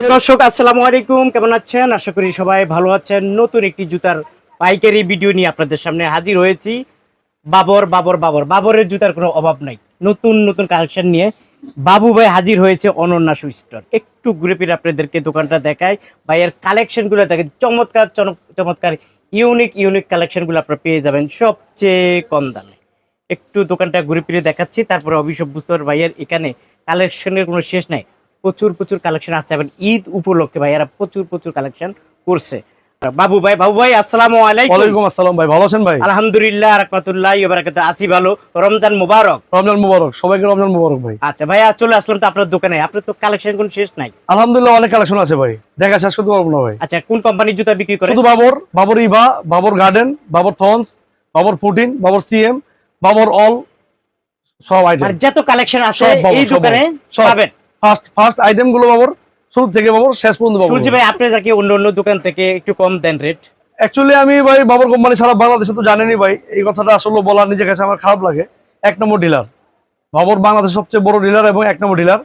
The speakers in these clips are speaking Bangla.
দর্শক, আসসালামু আলাইকুম। কেমন আছেন? আশা করি সবাই ভালো আছেন। নতুন একটি জুতার পাইকারি ভিডিও নিয়ে আপনাদের সামনে হাজির হয়েছি। বাবর বাবর বাবর। বাবরের জুতার কোনো অভাব নাই। নতুন নতুন কালেকশন নিয়ে বাবু ভাই হাজির হয়েছে অনন্যা শু স্টোর একটু ঘুরে ফিরে আপনাদেরকে দোকানটা দেখায় এর কালেকশনগুলো দেখেন। চমৎকার চমৎকার, ইউনিক ইউনিক কালেকশনগুলো আপনারা পেয়ে যাবেন সবচেয়ে কম দামে। একটু দোকানটা ঘুরে ফিরে দেখাচ্ছি। তারপরে অভিষেক বুঝতে ভাইয়ের এখানে কালেকশনের কোনো শেষ নাই। প্রচুর প্রচুর কালেকশন আছে এবং ঈদ উপলক্ষে ভাইয়ারা প্রচুর প্রচুর কালেকশন করছে। বাবু ভাই বাবু ভাই আসসালামু আলাইকুম। ওয়ালাইকুম আসসালাম ভাই ভালো আছেন ভাই? আলহামদুলিল্লাহ রাহমাতুল্লাহ বারাকাত আসি ভালো রমজান মুবারক। রমজান মুবারক সবাইকে রমজান মুবারক ভাই। আচ্ছা ভাইয়া চলে আসলাম তো আপনার দোকানে। আপনার তো কালেকশন কোন শেষ নাই? আলহামদুলিল্লাহ অনেক কালেকশন আছে ভাই। দেখা শেষ করতে পারব না ভাই। আচ্ছা কোন কোম্পানির জুতা বিক্রি করে? শুধু বাবর বাবর ইভা বাবর গার্ডেন বাবর থনস বাবর ফুটিন বাবর সিএম বাবর অল সব আর আইটেম যত কালেকশন আছে এই দোকানে সব। পাবেন। ফার্স্ট ফার্স্ট আইটেমগুলো বাবর শুরু থেকে বাবর শেষ পর্যন্ত বাবর শুনছি ভাই আপনি যাকে অন্য অন্য দোকান থেকে একটু কম দেন রেট অ্যাকচুয়ালি আমি ভাই বাবর কোম্পানি সারা বাংলাদেশে তো জানেনই ভাই এই কথাটা আসলে বলার নিজের কাছে আমার খারাপ লাগে। এক নম্বর ডিলার বাবর বাংলাদেশের সবচেয়ে বড় ডিলার এবং এক নম্বর ডিলার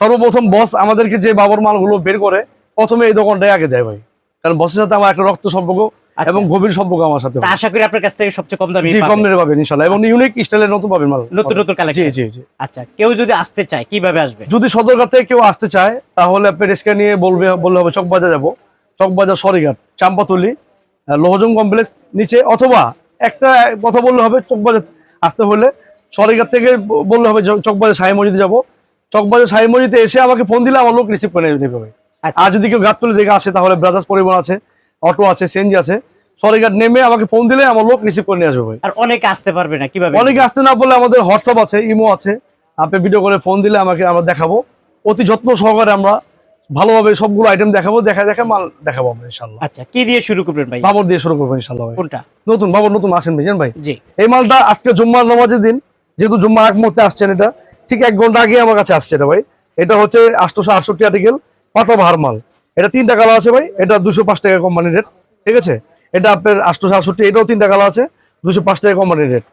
সর্বপ্রথম বস আমাদেরকে যে বাবর মালগুলো বের করে প্রথমে এই দোকানটাই আগে দেয় ভাই। কারণ বসের সাথে আমার একটা রক্ত সম্পর্ক। এবং গভীর সম্পর্ক আমার সাথে আশা করি আপনার কাছ থেকে সবচেয়ে কম দামে কম রেটে পাবেন ইনশাল্লাহ এবং ইউনিক স্টাইলের নতুন পাবেন মাল। নতুন নতুন কালেকশন জি জি জি। আচ্ছা কেউ যদি আসতে চায় কীভাবে আসবে? যদি সদরঘাট থেকে কেউ আসতে চায় তাহলে আপনি রিস্কা নিয়ে বলবে বললে হবে চকবাজার যাব। চকবাজার সরিঘাট চাম্পাতলি আহ, লোহজং কমপ্লেক্স নিচে অথবা একটা কথা বললে হবে চকবাজার। আসতে হলে সরিঘাট থেকে বললে হবে চকবাজার সাই মসজিদে যাব। চকবাজার সাই মসজিদে এসে আমাকে ফোন দিলে আমার লোক রিসিভ করে নেবে। আচ্ছা। আর যদি কেউ গাততলি থেকে আসে তাহলে ব্রাদার্স পরিবহন আছে। অটো আছে সিএনজি আছে। সরিঘাট নেমে আমাকে ফোন দিলে আমার লোক রিসিভ করে নিয়ে আসবে ভাই। আর অনেকে আসতে পারবে না কীভাবে? অনেকে আসতে না বললে আমাদের হোয়াটসঅ্যাপ আছে ইমো আছে। আপনি ভিডিও করে ফোন দিলে আমাকে আমরা দেখাবো। অতি যত্ন সহকারে আমরা ভালোভাবে সবগুলো আইটেম দেখাবো দেখা দেখা মাল দেখাবো আমরা ইনশাল্লাহ আচ্ছা কি দিয়ে শুরু করবেন ভাই? বাবর দিয়ে শুরু করব ইনশাল্লাহ ভাই। কোনটা? নতুন বাবর নতুন আসেন ভাই ভাই? জি। এই মালটা আজকে জুম্মার নামাজের দিন যেহেতু জুম্মার এক মুহূর্তে আসছেন এটা ঠিক এক ঘণ্টা আগে আমার কাছে আসছে এটা ভাই। এটা হচ্ছে আটশোশো আটষট্টি আর্টিকেল পাতা বাহার মাল। এটা তিনটা কালার আছে ভাই। এটা দুশো পাঁচ টাকা কোম্পানির রেট ঠিক আছে? এটা আপনার আটশোশো আটষট্টি এটাও তিনটা কালার আছে। দুশো পাঁচ টাকা কোম্পানির রেট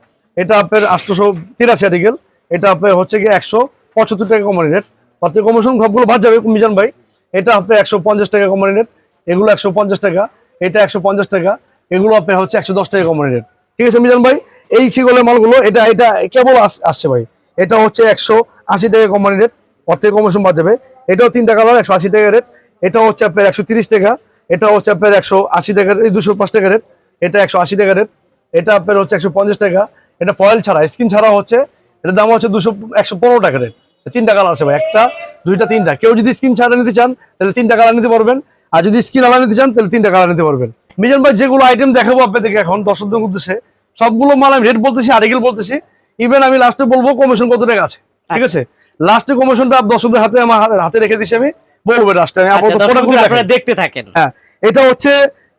এটা আপনার আটশোশো তিরাশি আর্টিকেল এটা আপনার হচ্ছে কি একশো পঁচাত্তর টাকা কোম্পানির রেট প্রত্যেক কমিশন সবগুলো বাদ যাবে, মিজান ভাই। এটা আপনার একশো পঞ্চাশ টাকা কোম্পানির রেট এগুলো একশো পঞ্চাশ টাকা, এটা একশো পঞ্চাশ টাকা। এগুলো আপনার হচ্ছে একশো দশ টাকা কোম্পানির রেট ঠিক আছে, মিজান ভাই? এই ছিগলের মালগুলো, এটা এটা কেবল আস- আসছে ভাই। এটা হচ্ছে একশো আশি টাকা কোম্পানি রেট অর্থের কমিশন বাদ যাবে। এটাও তিনটা কালার, একশো আশি টাকা রেট এটা হচ্ছে আপনার একশো তিরিশ টাকা এটা হচ্ছে আপনার একশো আশি টাকা এই দুশো পাঁচ টাকা রেট এটা একশো আশি টাকা রেট এটা আপনার হচ্ছে একশো পঞ্চাশ টাকা এটা ফয়েল ছাড়া স্কিন ছাড়া হচ্ছে এটার দাম হচ্ছে দুশো একশো পনেরো টাকা রেট তিনটা কালার আছে ভাই একটা দুইটা তিনটা কেউ যদি স্কিন ছাড়া নিতে চান তাহলে তিনটা কালার নিতে পারবেন আর যদি স্কিন আলা নিতে চান তাহলে তিনটা কালার নিতে পারবেন। মিজান ভাই যেগুলো আইটেম দেখাবো আপনাদেরকে এখন দর্শকদের উদ্দেশ্যে সবগুলো মাল আমি রেট বলতেছি আর্টিকেল বলতেছি ইভেন আমি লাস্টে বলব কমিশন কত টাকা আছে ঠিক আছে? লাস্টে কমিশনটা দর্শকদের হাতে আমার হাতে রেখে দিচ্ছি আমি বলব আচ্ছা, দেখাই। আপনারা দেখতে থাকেন। হ্যাঁ এটা হচ্ছে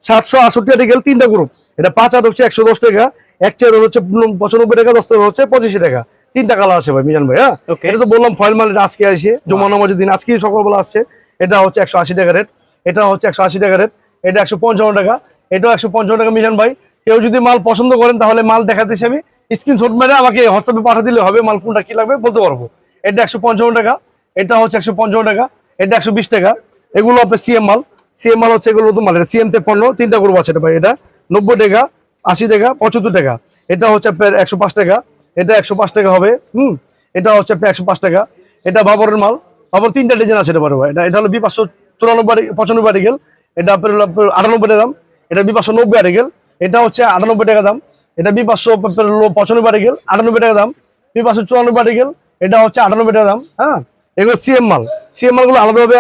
সাতশো আটষট্টি গেল তিনটা গ্রুপ এটা পাঁচ আর হচ্ছে একশো দশ টাকা এক চেয়ার হচ্ছে পঁচানব্বই টাকা দশ টাকা হচ্ছে পঁচিশে টাকা। তিনটা কালার আছে ভাই মিজান ভাই হ্যাঁ? এটা তো বললাম ফয়েল মাল এটা আজকে আসে জমা নামাজের দিন আজকে সকালবেলা আসছে। এটা হচ্ছে একশো আশি টাকা রেট এটা হচ্ছে একশো আশি টাকা রেট এটা একশো পঞ্চান্ন টাকা এটাও একশো পঞ্চান্ন টাকা মিজান ভাই। কেউ যদি মাল পছন্দ করেন তাহলে মাল দেখাতেছি আমি স্ক্রিনশট মেরে আমাকে হোয়াটসঅ্যাপে পাঠিয়ে দিলে হবে মাল কোনটা কি লাগবে বলতে পারব। এটা একশো পঞ্চান্ন টাকা এটা হচ্ছে একশো পঞ্চান্ন টাকা এটা একশো বিশ টাকা। এগুলো আপনার সিএম মাল। সিএম মাল হচ্ছে এগুলো নতুন মাল। এটা সিএম তেপ্পান্ন তিনটা গ্রুপ আছে এটা ভাই। এটা নব্বই টাকা, আশি টাকা, পঁচাত্তর টাকা। এটা হচ্ছে আপনার একশো পাঁচ টাকা। এটা একশো পাঁচ টাকা হবে, হুম। এটা হচ্ছে আপনার একশো পাঁচ টাকা। এটা বাবরের মাল। বাবর তিনটা ডিজাইন আছে এটা পারব এটা এটা হলো বি পাঁচশো চুরানব্বই পঁচানব্বই আর্টিকেল এটা আপনার হলো আপনার আটানব্বই টাকা দাম। এটা বি পাঁচশো নব্বই আর্টিকেল এটা হচ্ছে আটানব্বই টাকা দাম। এটা বি পাঁচশো আপনার হলো পঁচানব্বই আর্টিকেল আটানব্বই টাকা দাম। বি পাঁচশো চুরানব্বই আর্টিকেল এটা হচ্ছে আটানব্বই টাকা দাম। হ্যাঁ। এগুলো সিএম মাল। সিএম মালগুলো আলাদাভাবে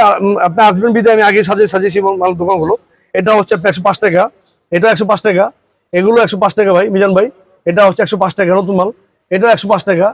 আপনি আসবেন বিদে আমি আগে সাজিয়ে সাজিয়েছি মাল- দোকানগুলো। এটা হচ্ছে একশো পাঁচ টাকা। এটা একশো পাঁচ টাকা। এগুলো একশো পাঁচ টাকা ভাই, মিজান ভাই। এটা হচ্ছে একশো পাঁচ টাকা নতুন মাল। এটা একশো পাঁচ টাকা।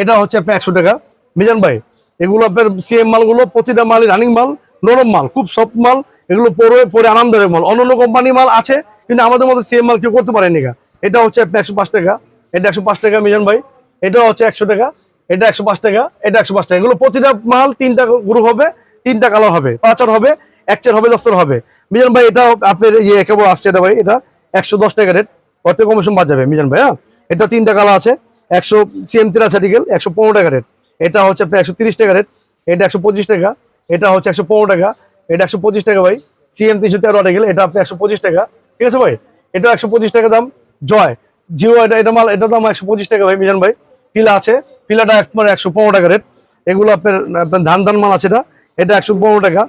এটা হচ্ছে আপনার একশো টাকা। মিজান ভাই, এগুলো আপনার সিএম মালগুলো প্রতিটা মালই রানিং মাল, নরম মাল, খুব সফট মাল। এগুলো পরে পরে আনন্দের মাল। অন্য কোম্পানি মাল আছে, কিন্তু আমাদের মতো সিএম মাল কেউ করতে পারেনি এটা হচ্ছে আপনার একশো পাঁচ টাকা। এটা একশো পাঁচ টাকা, মিজান ভাই। এটা হচ্ছে একশো টাকা। এটা একশো পাঁচ টাকা, এটা একশো পাঁচ টাকা। এগুলো প্রতিটা মাল তিনটা গ্রুপ হবে, তিনটা কালার হবে। পাঁচার হবে, এক চার হবে দশটার হবে। মিজান ভাই, এটা আপনার ইয়ে কেবল আসছে এটা ভাই, এটা একশো দশ টাকা রেট। অর্থে কমিশন বাদ যাবে, মিজান ভাই হ্যাঁ? এটা তিনটা কালার আছে, একশো সিএম তিরাশি আর্টিকেল, একশো পনেরো টাকা রেট। এটা হচ্ছে আপনার একশো তিরিশ টাকা রেট, এটা একশো পঁচিশ টাকা, এটা হচ্ছে একশো পনেরো টাকা, এটা একশো পঁচিশ টাকা ভাই। সিএম তিনশো তেরো আর্টিকেল, এটা আপনি একশো পঁচিশ টাকা, ঠিক আছে ভাই? এটা একশো পঁচিশ টাকা দাম, জয়। জিও, এটা এটা মাল, এটা দাম একশো পঁচিশ টাকা ভাই, মিজান ভাই। পিলা আছে পিলাটা একবার একশো পনেরো টাকা রেট এগুলো আপনার আপনার ধান ধান মাল আছে এটা। এটা একশো পনেরো টাকা।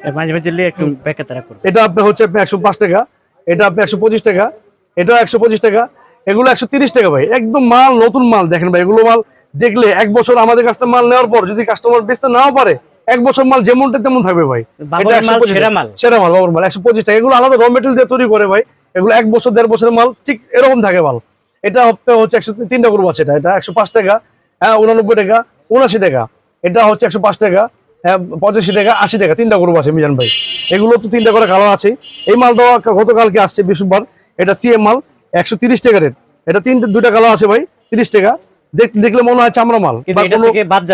করবে। এটা আপনার হচ্ছে আপনার একশো পাঁচ টাকা। এটা আপনার একশো পঁচিশ টাকা। এটাও একশো পঁচিশ টাকা। এগুলো একশো তিরিশ টাকা ভাই। একদম মাল নতুন মাল। দেখেন ভাই এগুলো মাল দেখলে এক বছর আমাদের কাছ থেকে মাল নেওয়ার পর যদি কাস্টমার বেচতে নাও পারে এক বছর মাল যেমনটা তেমন থাকবে ভাই। বাবুর এটা মাল 125 সেরা মাল। বাবুর মাল একশো পঁচিশ টাকা। এগুলো আলাদা র মেটেরিয়াল দিয়ে তৈরি করে ভাই। এগুলো এক বছর দেড় বছরের মাল ঠিক এরকম থাকে মাল। এটা হচ্ছে- একশো তিনটা গ্রুপ আছে এটা। এটা একশো পাঁচ টাকা। হ্যাঁ উনানব্বই টাকা উনাশি টাকা। এটা হচ্ছে একশো পাঁচ টাকা হ্যাঁ পঁচাশি টাকা আশি টাকা তিনটা গ্রুপ আছে মিজান ভাই। এগুলো তো তিনটা করে কালার আছে। এই মালটা গতকালকে আসছে বৃহস্পতিবার। এটা সিএম মাল একশো তিরিশ টাকা রেট এটা তিন দুইটা কালার আছে ভাই তিরিশ টাকা। দেখলে মনে হয় চামড়া মাল।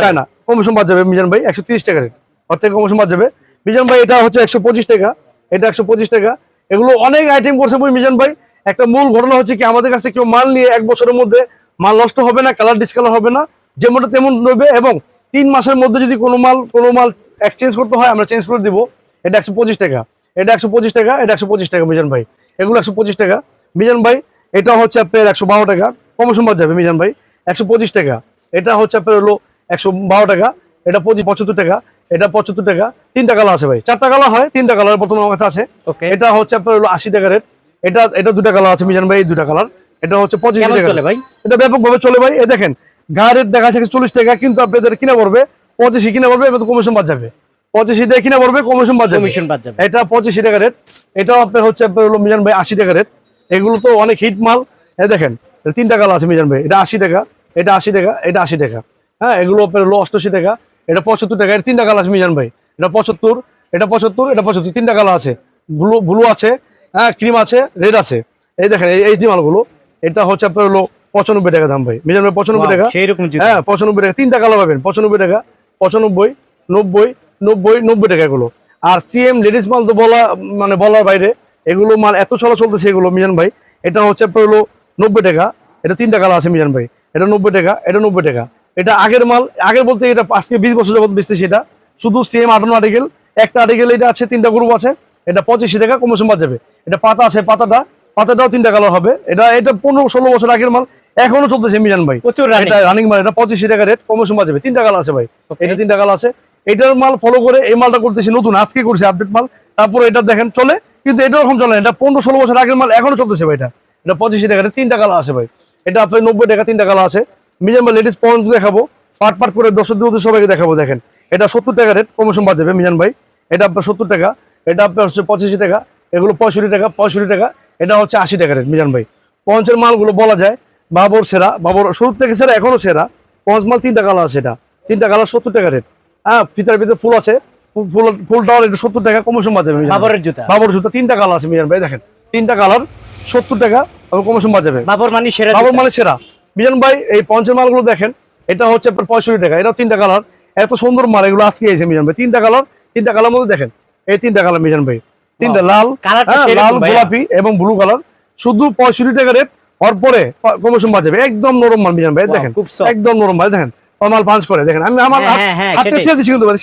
চায় না কমিশন বাদ যাবে। মিজান ভাই একশো তিরিশ টাকা রেট ওর থেকে কমিশন বাদ যাবে। মিজান ভাই এটা হচ্ছে একশো পঁচিশ টাকা। এটা একশো পঁচিশ টাকা। এগুলো অনেক আইটেম করছে মিজান ভাই। একটা মূল ঘটনা হচ্ছে কি আমাদের কাছে কেউ মাল নিয়ে এক বছরের মধ্যে মাল নষ্ট হবে না কালার ডিসকালার হবে না। যেমনটা তেমন নেবে এবং তিন মাসের মধ্যে যদি কোনো মাল কোনো মাল এক্সচেঞ্জ করতে হয় আমরা চেঞ্জ করে দিব। এটা একশো পঁচিশ টাকা। এটা একশো পঁচিশ টাকা এটা একশো পঁচিশ টাকা মিজান ভাই। এগুলো একশো পঁচিশ টাকা। মিজান ভাই এটা হচ্ছে আপনার একশো বারো টাকা। কমিশন বাদ যাবে মিজান ভাই। একশো পঁচিশ টাকা। এটা হচ্ছে আপনার হলো একশো বারো টাকা। এটা পঁচিশ পঁচাত্তর টাকা। এটা পঁচাত্তর টাকা। তিনটা কালার আছে ভাই। চারটা কালার হয় তিনটা কালার বর্তমানে আমার কাছে আছে। ওকে এটা হচ্ছে আপনার হলো আশি টাকা রেট এটা এটা দুটা কালার আছে মিজান ভাই এই দুটা কালার এটা হচ্ছে পঁচিশ টাকা। চলে ভাই? এটা ব্যাপকভাবে চলে ভাই। এ দেখেন গায়ের রেট দেখা যাচ্ছে চল্লিশ টাকা কিন্তু আপনাদের কিনে পড়বে পঁচিশে কিনে পড়বে এবার কমিশন বাদ যাবে। পঁচিশে দিয়ে কিনে পড়বে কমিশন বাদ যাবে। কমিশন বাদ যাবে। এটা পঁচিশে টাকা রেট এটাও আপনার হচ্ছে আপনার হলো মিজান ভাই আশি টাকা রেট এগুলো তো অনেক হিট মাল। এই দেখেন এটা তিনটা কালার আছে মিজান ভাই এটা আশি টাকা এটা আশি টাকা এটা আশি টাকা। হ্যাঁ এগুলো আপনার হলো অষ্টআশি টাকা এটা পঁচাত্তর টাকা এটা তিনটা কালার আছে মিজান ভাই। এটা পঁচাত্তর এটা পঁচাত্তর এটা পঁচাত্তর তিনটা কালার আছে। ব্লু ব্লু আছে হ্যাঁ ক্রিম আছে রেড আছে। এই দেখেন এই এইচডি মালগুলো এটা হচ্ছে আপনার হলো পঁচানব্বই টাকা দাম ভাই। মিজান ভাই পঁচানব্বই টাকা? সেই রকম জুতা। হ্যাঁ পঁচানব্বই টাকা। তিনটা কালার পাবেন পঁচানব্বই টাকা পঁচানব্বই নব্বই নব্বই নব্বই টাকা এগুলো। আর সিএম লেডিস মাল তো বলা মানে বলার বাইরে এগুলো মাল এত চলা চলতেছে এগুলো মিজান ভাই। এটা হচ্ছে আপনার হলো নব্বই টাকা। এটা তিনটা কালার আছে মিজান ভাই। এটা নব্বই টাকা এটা নব্বই টাকা। এটা আগের মাল আগের বলতে এটা আজকে বিশ বছর যাবত বেচতেছি সেটা শুধু সিএম আটান্ন আর্টিকেল একটা আর্টিকেল এটা আছে তিনটা গ্রুপ আছে। এটা পঁচিশে টাকা কমিশন বাদ যাবে। এটা পাতা আছে পাতাটা পাতাটাও তিনটা কালার হবে। এটা এটা পনেরো ষোলো বছর আগের মাল এখনও চলতেছে মিজান ভাই। প্রচুর এটা রানিং মাল এটা পঁচিশ টাকা রেট কমিশন বাজাবে তিনটা কালার আছে ভাই। এটা তিনটা কালার আছে। এটার মাল ফলো করে এই মালটা করতেছি নতুন আজকে করছে আপডেট মাল। তারপরে এটা দেখেন চলে। কিন্তু এটা এখন চলে এটা পনেরো ষোলো বছর আগের মাল এখনও চলতেছে ভাই এটা। এটা পঁচিশ টাকা রেট তিনটা কালার আছে ভাই। এটা আপনার নব্বই টাকা তিনটা কালার আছে। মিজান ভাই লেডিস পয়েন্ট দেখাবো। পাট পাট করে দশ দিন সবাইকে দেখাবো দেখেন। এটা সত্তর টাকা রেট কমিশন বাদ যাবে মিজান ভাই। এটা আপনার সত্তর টাকা এটা আপনার হচ্ছে পঁচাশি টাকা। এগুলো পঁয়ষট্টি টাকা পঁয়ষট্টি টাকা। এটা হচ্ছে আশি টাকা রেট মিজান ভাই। পঞ্চের মালগুলো বলা যায় বাবর সেরা বাবর শুরু থেকে সেরা এখনও সেরা। পঞ্চ মাল তিনটা কালার আছে এটা। তিনটা কালার সত্তর টাকা রেট হ্যাঁ ভিতরে ভিতরে ফুল আছে। ফুল- ফুল ফুলটাও একটু সত্তর টাকা কমিশন ভাই। বাবরের জুতা। বাবর জুতা তিনটা কালার আছে মিজান ভাই দেখেন। তিনটা কালার সত্তর টাকা কমিশন বাদ যাবে বাবর মানে সেরা বাবর মানে সেরা। মিজান ভাই এই পঞ্চের মালগুলো দেখেন এটা হচ্ছে আপনার পঁয়ষট্টি টাকা এটা তিনটা কালার। এত সুন্দর মাল এগুলো আজকে এসে মিজান ভাই। তিনটা কালার তিনটা কালার মধ্যে দেখেন এই তিনটা কালার মিজান ভাই। তিনটা লাল হ্যাঁ, লাল গোলাপি এবং ব্লু কালার শুধু পঁয়ষট্টি টাকা রেট ওর পরে কমিশন বাদ যাবে। একদম নরম মাল মিজান ভাই দেখেন। একদম নরম মাল দেখেন। মাল পাঁচ করে দেখেন। আমি আমার হ্যাঁ, হাত- হ্যাঁ, হ্যাঁ, ছেড়ে দিচ্ছি কিন্তু ভাই।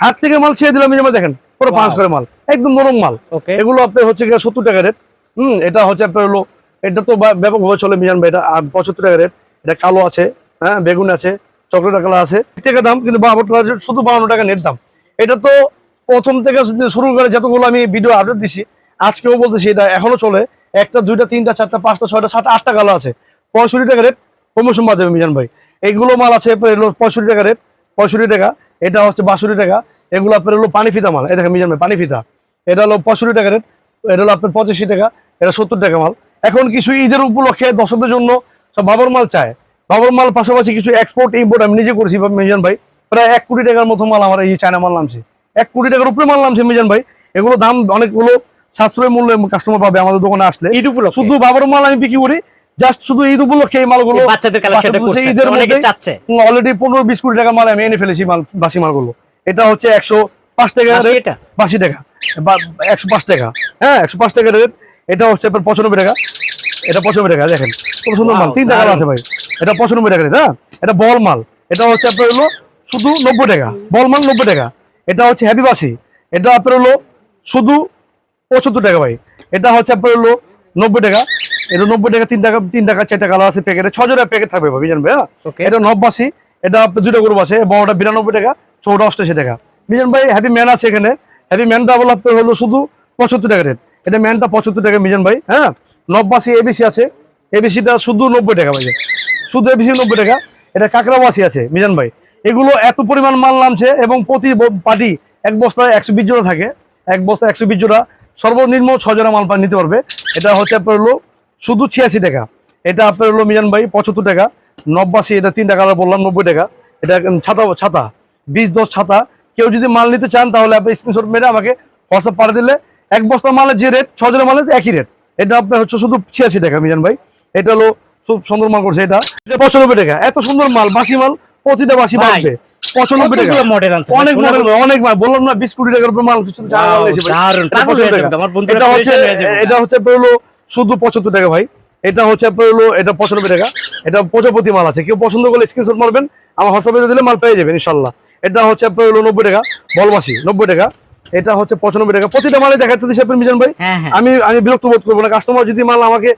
হাত থেকে মাল ছেড়ে দিলাম মিজান ভাই দেখেন। পুরো পাঁচ করে মাল। একদম নরম মাল। এগুলো আপনার হচ্ছে সত্তর টাকা রেট হুম এটা হচ্ছে আপনার হলো এটা তো ব্যাপকভাবে চলে মিজান ভাই এটা পঁচাত্তর টাকা রেট এটা কালো আছে হ্যাঁ বেগুন আছে চকলেট কালার আছে। টাকা দাম কিন্তু শুধু বাউন্ন টাকা নেট দাম। এটা তো প্রথম থেকে শুরু করে যতগুলো আমি ভিডিও আপডেট দিছি আজকেও বলতেছি এটা এখনও চলে। একটা, দুইটা, তিনটা, চারটা, পাঁচটা, ছয়টা, সাতটা, আটটা কালার আছে। পঁয়ষট্টি টাকা রেট প্রমোশন বাদ যাবে মিজান ভাই। এইগুলো মাল আছে পঁয়ষট্টি টাকা রেট, পঁয়ষট্টি টাকা। এটা হচ্ছে বাষট্টি টাকা। এগুলো আপনার হলো পানি ফিতা মাল। এই দেখেন মিজান ভাই, পানি ফিতা। এটা হলো পঁয়ষট্টি টাকা রেট, এটা হলো আপনার পঁচাশি টাকা, এটা সত্তর টাকা মাল। এখন কিছু ঈদের উপলক্ষে দর্শকদের জন্য সব বাবর মাল চায়। বাবর মাল পাশাপাশি কিছু এক্সপোর্ট ইম্পোর্ট আমি নিজে করছি মিজান ভাই। প্রায় এক কোটি টাকার মতো মাল আমার এই চায়না মাল নামছে। এক কোটি টাকার উপরে মাল নামছে মিজান ভাই। এগুলো দাম অনেকগুলো সাশ্রয় মূল্যে কাস্টমার পাবে আমাদের দোকানে আসলে ঈদ উপলক্ষে? শুধু বাবর মাল আমি বিক্রি করি জাস্ট শুধু ঈদ উপলক্ষে এই মালগুলো বাচ্চাদের কালেকশনটা করছে ঈদের অনেকে চাচ্ছে। অলরেডি পনেরো বিশ কোটি টাকা মাল আমি এনে ফেলেছি মাল বাসি মালগুলো। এটা হচ্ছে একশো পাঁচ টাকা বাসি rate, এটা? বাসি টাকা। বা একশো পাঁচ টাকা। হ্যাঁ একশো পাঁচ টাকা রেট এটা হচ্ছে আপনার পঁচানব্বই টাকা। এটা পঁচানব্বই টাকা দেখেন। খুব সুন্দর মাল। তিন টাকা আছে ভাই। এটা পঁচানব্বই টাকা রেট হ্যাঁ? এটা বল মাল। এটা হচ্ছে আপনার হলো শুধু নব্বই টাকা। বল মাল নব্বই টাকা। এটা হচ্ছে হ্যাপি বাসি এটা আপনার হলো শুধু পঁচাত্তর টাকা ভাই। এটা হচ্ছে আপনার হলো নব্বই টাকা। এটা নব্বই টাকা তিন টাকা তিন টাকা চার টাকা আছে প্যাকেটে ছ জোড়া প্যাকেট থাকবে ভাই জানবে হ্যাঁ? এটা নব্বাসী এটা আপনার দুটো গরু আছে বড়টা বিরানব্বই টাকা ছোটটা অষ্টাশি টাকা। মিজান ভাই হ্যাপি ম্যান আছে এখানে। হ্যাপি ম্যানটা বলা আপনার হলো শুধু পঁচাত্তর টাকা রেট এটা ম্যানটা পঁচাত্তর টাকা মিজান ভাই হ্যাঁ? নব্বাসী এবিসি আছে। এবিসিটা শুধু নব্বই টাকা ভাই শুধু এবিসি নব্বই টাকা। এটা কাঁকড়াবাসী আছে মিজান ভাই। এগুলো এত পরিমাণ মাল নামছে এবং প্রতি পার্টি এক বস্তায় একশো বিশ জোড়া থাকে। এক বস্তায় একশো বিশ জোড়া। সর্বনিম্ন ছ জোড়া মাল নিতে পারবে। এটা হচ্ছে আপনার হলো শুধু ছিয়াশি টাকা। এটা আপনার হলো মিজান ভাই পঁচাত্তর টাকা নব্বাশি এটা তিন টাকা বললাম নব্বই টাকা। এটা ছাতা ছাতা বিশ দশ ছাতা। কেউ যদি মাল নিতে চান তাহলে আপনি স্ক্রিনশট মেরে আমাকে হোয়াটসঅ্যাপ পাঠিয়ে দিলে এক বস্তা মালের যে রেট ছ জোড়া মালের একই রেট এটা আপনার হচ্ছে শুধু ছিয়াশি টাকা মিজান ভাই। এটা হলো খুব সুন্দর মাল করছে এটা। এটা পঁচানব্বই টাকা। এত সুন্দর মাল বাসি মাল প্রতিটা বাসি বাঁচবে পঁচানব্বই টাকা। কতগুলো model অনেক মডেল অনেক মাল বললাম না কোটি টাকার উপর কিছু এটা 75 হচ্ছে পেরেশান যাবে। এটা হচ্ছে হলো শুধু পঁচাত্তর টাকা ভাই। এটা হচ্ছে আপনার হলো এটা পঁচানব্বই টাকা। এটা প্রজাপতি মাল আছে। কেউ পছন্দ করলে স্ক্রিনশট মারবেন। আমার হোয়াটসঅ্যাপে দিলে মাল পেয়ে যাবেন এটা হচ্ছে আপনার হলো নব্বই টাকা। বলবাসী নব্বই টাকা। এটা হচ্ছে পঁচানব্বই টাকা। প্রতিটা মালে দেখাতে দিচ্ছে আপনি মিজান ভাই। হ্যাঁ, হ্যাঁ। আমি আমি বিরক্ত বোধ করব না। কাস্টমার যদি মাল আমাকে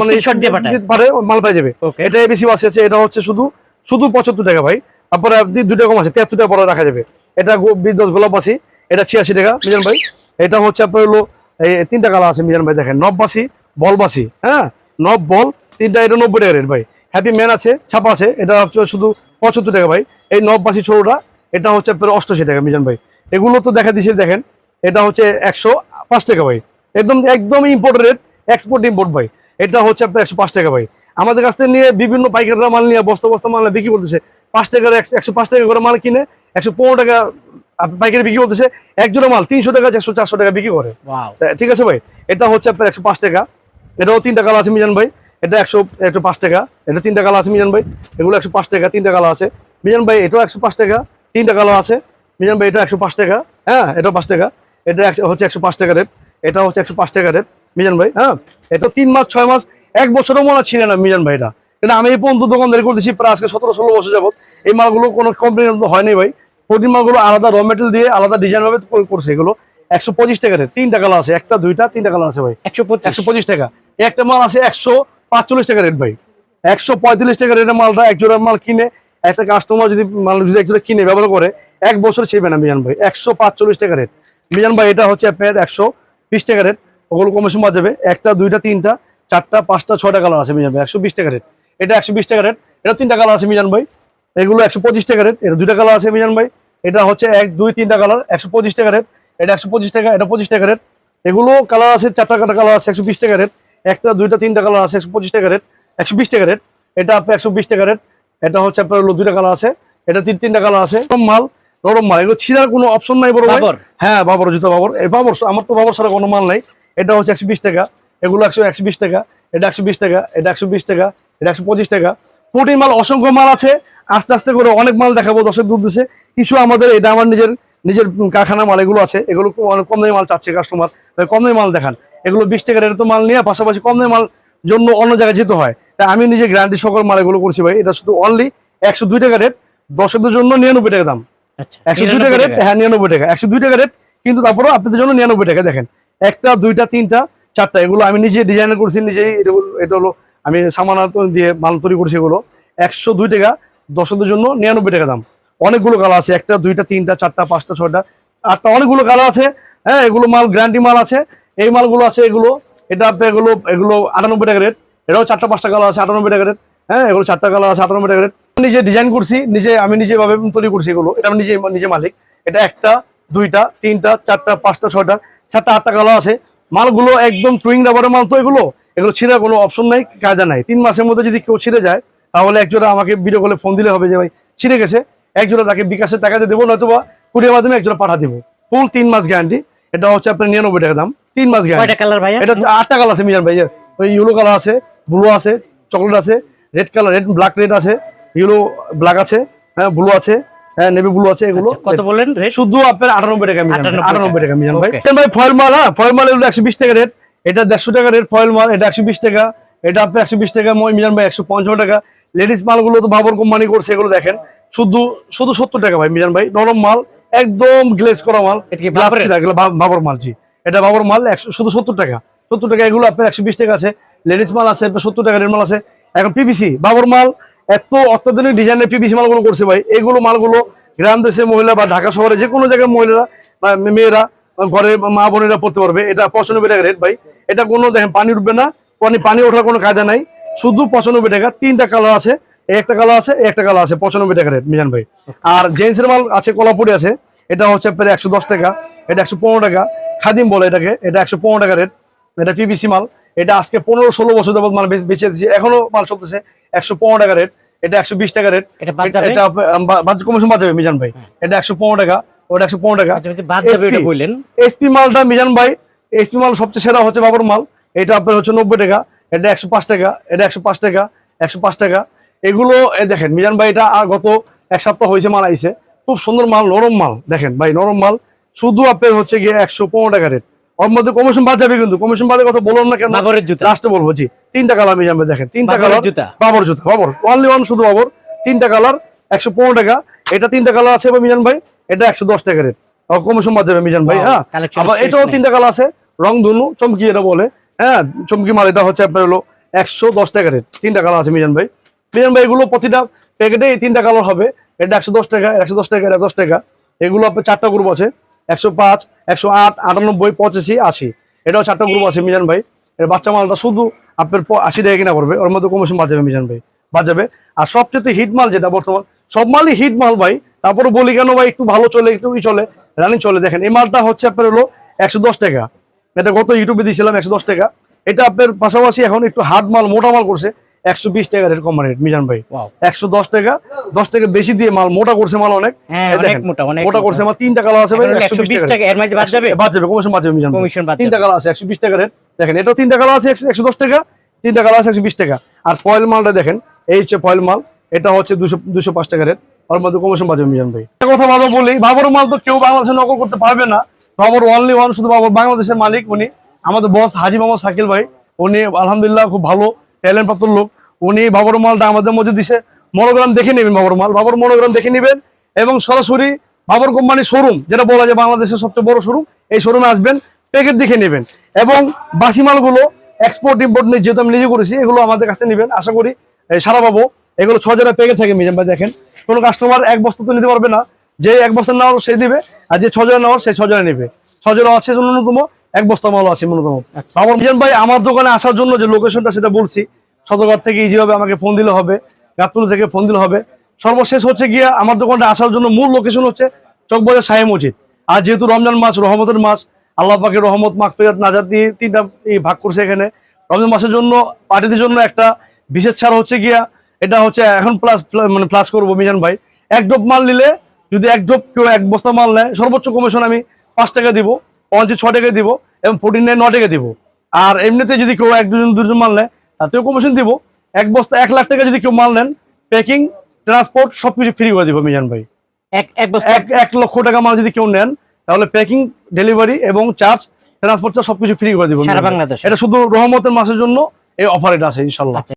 মানে দিয়ে পাঠায়। মাল পেয়ে যাবে. এটা এবিসি আছে। এটা হচ্ছে শুধু শুধু পঁচাত্তর টাকা ভাই। তারপরে আপনি দুটা কম আছে তিয়াত্তর টাকা পরে রাখা যাবে। এটা বিশ দশ গোলাপ বাসি, এটা ছিয়াশি টাকা, মিজান ভাই। এটা হচ্ছে আপনার হলো, এই তিনটা কালার আছে মিজান ভাই, দেখেন। নব বাসি, বল বাসি হ্যাঁ? নব, বল, তিনটা, এটা নব্বই টাকা রেট ভাই। হ্যাপি ম্যান আছে, ছাপা আছে, এটা হচ্ছে শুধু পঁচাত্তর টাকা ভাই। এই নব বাসি ছোটটা, এটা হচ্ছে আপনার অষ্টআশি টাকা, মিজান ভাই। এগুলো তো দেখা দিচ্ছে দেখেন। এটা হচ্ছে একশো পাঁচ টাকা ভাই। একদম একদম ইম্পোর্ট রেট এক্সপোর্ট ইম্পোর্ট ভাই। এটা হচ্ছে আপনার একশো পাঁচ টাকা ভাই। আমাদের কাছ থেকে নিয়ে বিভিন্ন পাইকাররা মাল নিয়ে বস্তা বস্তা মাল বিক্রি করতেছে। পাঁচ টাকার একশো- পাঁচ টাকা করে মাল কিনে একশো পনেরো টাকা পাইকারি বিক্রি করতেছে। এক জোড়া মাল তিনশো টাকা একশো চারশো টাকা বিক্রি করে। ঠিক আছে ভাই? এটা হচ্ছে আপনার একশো পাঁচ টাকা। এটাও তিনটা কালার আছে মিজান ভাই। এটা একশো একশো পাঁচ টাকা। এটা তিনটা কালার আছে মিজান ভাই। এগুলো একশো পাঁচ টাকা তিনটা কালার আছে। মিজান ভাই এটাও একশো পাঁচ টাকা। তিনটা কালার আছে। মিজান ভাই এটা একশো পাঁচ টাকা। হ্যাঁ এটাও পাঁচ টাকা। এটা একশো- হচ্ছে একশো পাঁচ টাকা রেট। এটা হচ্ছে একশো পাঁচ টাকা রেট মিজান ভাই। হ্যাঁ এটা তিন মাস ছয় মাস এক বছরও মনে ছিল না মিজান ভাই এটা এটা আমি এই পর্যন্ত দোকানদারি করতেছি প্রায় আজকে সতেরো ষোলো বছর যাবত এই মালগুলো কোনো কমপ্লেন হয়নি ভাই। প্রোটিন মালগুলো আলাদা র মেটেরিয়াল দিয়ে আলাদা ডিজাইন ভাবে করছে এগুলো। একশো পঁচিশ টাকা রেট তিনটা কালার আছে একটা দুইটা তিনটা কালার আছে ভাই। একশো একশো পঁচিশ টাকা। একটা মাল আছে একশো পাঁচচল্লিশ টাকা রেট ভাই। একশো পঁয়তাল্লিশ টাকা রেটের মালটা এক জোড়া মাল কিনে একটা কাস্টমার যদি মাল যদি এক জোড়া কিনে ব্যবহার করে এক বছর ছেড়বে না মিজান ভাই। একশো পাঁচচল্লিশ টাকা রেট মিজান ভাই এটা হচ্ছে আপনার একশো বিশ টাকা রেট ওগুলো কমিশন পাওয়া যাবে। একটা দুইটা তিনটা চারটা পাঁচটা ছয়টা কালার আছে মিজান ভাই। একশো বিশ টাকা রেট এটা একশো বিশ টাকা রেট এটা তিনটা কালার আছে মিজান ভাই। এগুলো একশো পঁচিশ টাকা রেট এটা দুইটা কালার আছে মিজান ভাই। এটা হচ্ছে এক দুই তিনটা কালার একশো পঁচিশ টাকা রেট এটা একশো পঁচিশ টাকা এটা পঁচিশ টাকা রেট। এগুলো কালার আছে চারটা কাটা কালার আছে একশো বিশ টাকা রেট। একটা দুইটা তিনটা কালার আছে একশো পঁচিশ টাকা রেট একশো বিশ টাকা রেট। এটা আপনার একশো বিশ টাকা রেট এটা হচ্ছে আপনার দুইটা কালার আছে এটা তিন তিনটা কালার আছে। নরম মাল নরম মাল এগুলো ছিঁড়ার কোনো অপশন নাই বড় বাবর? হ্যাঁ বাবর জুতো বাবর। এই বাবর আমার তো বাবর ছাড়া কোনো মাল নাই। এটা হচ্ছে একশো বিশ টাকা এগুলো একশো একশো বিশ টাকা এটা একশো বিশ টাকা এটা একশো বিশ টাকা এটা একশো পঁচিশ টাকা। প্রোটিন মাল অসংখ্য মাল আছে। আস্তে আস্তে করে অনেক মাল দেখাবো দর্শক দূর দেশে কিছু আমাদের এটা আমার নিজের নিজের কারখানা মাল এগুলো আছে। এগুলো অনেক কম দামি মাল চাচ্ছে কাস্টমার কম দামি মাল দেখান। এগুলো বিশ টাকা রেটে তো মাল নিয়ে পাশাপাশি কম দামি মাল জন্য অন্য জায়গায় যেতে হয়। তাই আমি নিজে গ্যারান্টি সকল মাল এগুলো করছি ভাই। এটা শুধু অনলি একশো দুই টাকা রেট দর্শকদের জন্য নিরানব্বই টাকা দাম। আচ্ছা একশো দুই টাকা রেট হ্যাঁ নিরানব্বই টাকা। একশো দুই টাকা রেট কিন্তু তারপরেও আপনাদের জন্য নিরানব্বই টাকা। দেখেন একটা দুইটা তিনটা চারটা এগুলো আমি নিজে ডিজাইন করছি নিজেই এটা- এটা হলো আমি সামানা দিয়ে মাল তৈরি করছি এগুলো। একশো দুই টাকা, দর্শকদের জন্য নিরানব্বই টাকা দাম। অনেকগুলো কালার আছে, একটা, দুইটা, তিনটা, চারটা, পাঁচটা, ছয়টা, আটটা অনেকগুলো কালার আছে। হ্যাঁ এগুলো মাল গ্যারান্টি মাল আছে। এই মালগুলো আছে এগুলো। এটা এগুলো এগুলো আটানব্বই টাকা রেট এটাও চারটা, পাঁচটা কালার আছে, আটানব্বই টাকা রেট হ্যাঁ এগুলো চারটা কালার আছে, আটানব্বই টাকা রেট নিজে ডিজাইন করছি, নিজে, আমি নিজে ভাবে তৈরি করছি এগুলো। এটা আমি নিজে নিজে মালিক। এটা একটা, দুইটা, তিনটা, চারটা, পাঁচটা, ছয়টা চারটা আটটা কালার আছে। মালগুলো একদম টুইং রাবারের মাল তো এগুলো। এগুলো ছিঁড়ে কোনো অপশন নাই কাজা নাই। তিন মাসের মধ্যে যদি কেউ ছিঁড়ে যায় তাহলে একজোড়া আমাকে ভিডিও কলে ফোন দিলে হবে যে ভাই ছিঁড়ে গেছে। একজোড়া তাকে বিকাশের টাকাতে দেবো নয়তো বা কুড়ির মাধ্যমে একজোড়া পাঠা দেবো। ফুল তিন মাস গ্যারান্টি এটা হচ্ছে আপনার নিরানব্বই টাকা দাম। তিন মাস গ্যারান্টি এটা আটটা কালার আছে মিজান ভাই। ওই ইয়েলো কালার আছে ব্লু আছে চকলেট আছে red colour red black red আছে ইয়েলো ব্ল্যাক আছে হ্যাঁ ব্লু আছে হ্যাঁ নেভি ব্লু আছে এগুলো। আচ্ছা, কত বললেন রেট শুধু আপনার আটানব্বই টাকা মিজান 98 আটানব্বই টাকা. মিজান ভাই। ফয়েল মাল হ্যাঁ ফয়েল মাল এগুলো একশো বিশ টাকা রেট। এটা দেড়শো টাকা রেট ফয়েল মাল এটা একশো বিশ টাকা। এটা আপনার একশো বিশ টাকা মই মিজান ভাই একশো পঞ্চান্ন টাকা। লেডিস মালগুলো তো বাবর কোম্পানি করছে এগুলো দেখেন। শুধু শুধু সত্তর টাকা ভাই মিজান ভাই। নরম মাল একদম গ্লেজ করা মাল। গ্লাস বাবর মাল জি। এটা বাবর মাল একশো শুধু সত্তর টাকা। সত্তর টাকা এগুলো আপনার একশো বিশ টাকা আছে। লেডিস মাল আছে সত্তর টাকা রেড মাল আছে। এখন পিবিসি বাবর মাল এত অত্যাধুনিক ডিজাইনের পিবিসি মালগুলো করছে ভাই। এগুলো মালগুলো গ্রাম দেশে মহিলা বা ঢাকা শহরে যে কোনো জায়গায় মহিলারা মেয়েরা ঘরে মা বোনেরা পড়তে পারবে। এটা পঁচানব্বই টাকা রেট ভাই। এটা কোনো দেখেন পানি উঠবে না পানি পানি ওঠার কোনো কায়দা নাই। শুধু পঁচানব্বই টাকা তিনটা কালার আছে একটা কালার আছে একটা কালার আছে পঁচানব্বই টাকা রেট মিজান ভাই। আর জেন্টসের মাল আছে কলাপুরি আছে এটা হচ্ছে আপনার একশো দশ টাকা এটা একশো পনেরো টাকা। খাদিম বলে এটাকে এটা একশো পনেরো টাকা রেট এটা পিবিসি মাল এটা আজকে পনেরো ষোলো বছর যাবত মাল বেচ- বেঁচে দিচ্ছি এখনও মাল চলতেছে একশো পনেরো টাকা রেট এটা একশো বিশ টাকা রেট। এটা কমিশন বাদ যাবে মিজান ভাই। এটা একশো পনেরো টাকা ওটা একশো পনেরো টাকা। এসপি মালটা মিজান ভাই এসপি মাল সবচেয়ে সেরা হচ্ছে বাবর মাল। এটা আপনার হচ্ছে নব্বই টাকা এটা একশো পাঁচ টাকা এটা একশো পাঁচ টাকা একশো পাঁচ টাকা। এগুলো দেখেন মিজান ভাই এটা গত এক সপ্তাহ হয়েছে মাল আইছে। খুব সুন্দর মাল নরম মাল দেখেন ভাই নরম মাল। শুধু আপনার হচ্ছে গিয়ে একশো পনেরো টাকা রেট ওর মধ্যে কমিশন বাদ যাবে কিন্তু কমিশন বাদের কথা বললাম না কেন? লাস্টে বলব জি তিনটা কালার মিজান ভাই দেখেন তিনটা কালার জুতা? বাবর জুতা বাবর অনলি ওয়ান শুধু বাবর তিনটা কালার একশো পনেরো টাকা। এটা তিনটা কালার আছে মিজান ভাই এটা একশো দশ টাকা রেট কমিশন বাদ যাবে মিজান ভাই হ্যাঁ? আবার এটাও তিনটা কালার আছে। রং ধনু, চমকি এটা বলে। হ্যাঁ চমকি মাল এটা হচ্ছে আপনার হলো একশো দশ টাকা রেট, তিনটা কালার আছে মিজান ভাই। মিজান ভাই, এগুলো প্রতিটা প্যাকেটে এই তিনটা কালার হবে। এটা একশো দশ টাকা একশো দশ টাকা, এটা দশ টাকা। এগুলো আপনার চারটা গ্রুপ আছে, একশো পাঁচ, একশো আট, আটানব্বই, পঁচাশি, আশি। এটাও চারটা গ্রুপ আছে মিজান ভাই। এর বাচ্চা মালটা শুধু আপনার আশি টাকা কিনা পড়বে, ওর মধ্যে কমিশন বাদ যাবে মিজান ভাই, বাদ যাবে। আর সবচেয়ে হিট মাল যেটা বর্তমান, সব মালই হিট মাল ভাই। তারপরে বলি কেন ভাই, একটু ভালো চলে, একটু চলে রানিং চলে। দেখেন, এই মালটা হচ্ছে আপনার হলো একশো দশ টাকা। এটা গত ইউটিউবে দিয়েছিলাম একশো দশ টাকা। এটা আপনার পাশাপাশি এখন একটু হার্ড মাল মোটা মাল করছে। একশো বিশ টাকা রেট কম রেট মিজান ভাই। একশো দশ টাকা দশ টাকা বেশি দিয়ে মাল মোটা করছে মাল অনেক। হ্যাঁ, মোটা। করছে মাল তিনটা কালার আছে বিশ টাকা টাকা, আছে একশো বিশ টাকা রেট। দেখেন এটাও তিনটা কালার আছে একশো দশ টাকা তিনটা কালার আছে একশো বিশ টাকা। আর ফয়েল মালটা দেখেন এই হচ্ছে ফয়েল মাল এটা হচ্ছে দুশো দুশো পাঁচ টাকা রেট। ওর মধ্যে কমিশন মিজান ভাই। কথা ভালো বলি বাবর মাল তো কেউ বাংলাদেশে নকল করতে পারবে না। বাবর অনলি ওয়ান শুধু বাবর বাংলাদেশের মালিক উনি। আমাদের বস হাজি মোহাম্মদ শাকিল ভাই। উনি আলহামদুলিল্লাহ খুব ভালো ট্যালেন্ট প্রাপ্ত লোক। উনি বাবর মালটা আমাদের মধ্যে দিছে। মনোগ্রাম দেখে নেবেন বাবর মাল। বাবর মনোগ্রাম দেখে নেবেন এবং সরাসরি বাবর কোম্পানির শোরুম যেটা বলা যায় বাংলাদেশের সবচেয়ে বড় শোরুম এই শোরুমে আসবেন প্যাকেট দেখে নেবেন। এবং বাসি মালগুলো এক্সপোর্ট ইম্পোর্ট নিয়ে যেহেতু আমি নিজে করেছি, এগুলো আমাদের কাছে নেবেন। আশা করি সারা পাবো এগুলো ছ হাজার প্যাকেট থাকে মিজাম ভাই, দেখেন। কোনো কাস্টমার এক বস্তা তো নিতে পারবে না। যে এক বস্তা নেওয়ার সে দিবে আর যে ছজনে নেওয়ার সে ছজনে নেবে। ছ হাজার আছে ন্যূনতম এক বস্তা মালও আছে ন্যূনতম। আমার মিজান ভাই আমার দোকানে আসার জন্য যে লোকেশনটা সেটা বলছি সদরঘাট থেকে ইজিভাবে আমাকে ফোন দিলে হবে গাবতুল থেকে ফোন দিলে হবে। সর্বশেষ হচ্ছে গিয়ে আমার দোকানটা আসার জন্য মূল লোকেশন হচ্ছে চকবাজার সাহেব মসজিদ। আর যেহেতু রমজান মাস রহমতের মাস আল্লাহ পাকের রহমত মাগফিরাত নাজাত দিয়ে তিনটা এই ভাগ করছে এখানে। রমজান মাসের জন্য পার্টিদের জন্য একটা বিশেষ ছাড় হচ্ছে গিয়া এটা হচ্ছে এখন প্লাস মানে প্লাস করব মিজান ভাই। এক ড্রপ মাল নিলে যদি এক ড্রপ কেউ এক বস্তা মাল নেয় সর্বোচ্চ কমিশন আমি পাঁচ টাকা দিব পঞ্চাশ ছ টাকা দিব এবং ফোর্টিন নাইন ন টাকা দিব। আর এমনিতে যদি কেউ এক দুজন দুজন মাল নেয় তাতেও কমিশন দিব। এক বস্তা এক লাখ টাকা যদি কেউ মাল নেন প্যাকিং ট্রান্সপোর্ট সবকিছু ফ্রি করে দিব মিজান ভাই। এক লক্ষ টাকা মাল যদি কেউ নেন তাহলে প্যাকিং ডেলিভারি এবং চার্জ ট্রান্সপোর্ট চার্জ সবকিছু ফ্রি করে দিব এটা শুধু রহমতের মাসের জন্য এই অফার এটা আছে ইনশাল্লাহ। আচ্ছা।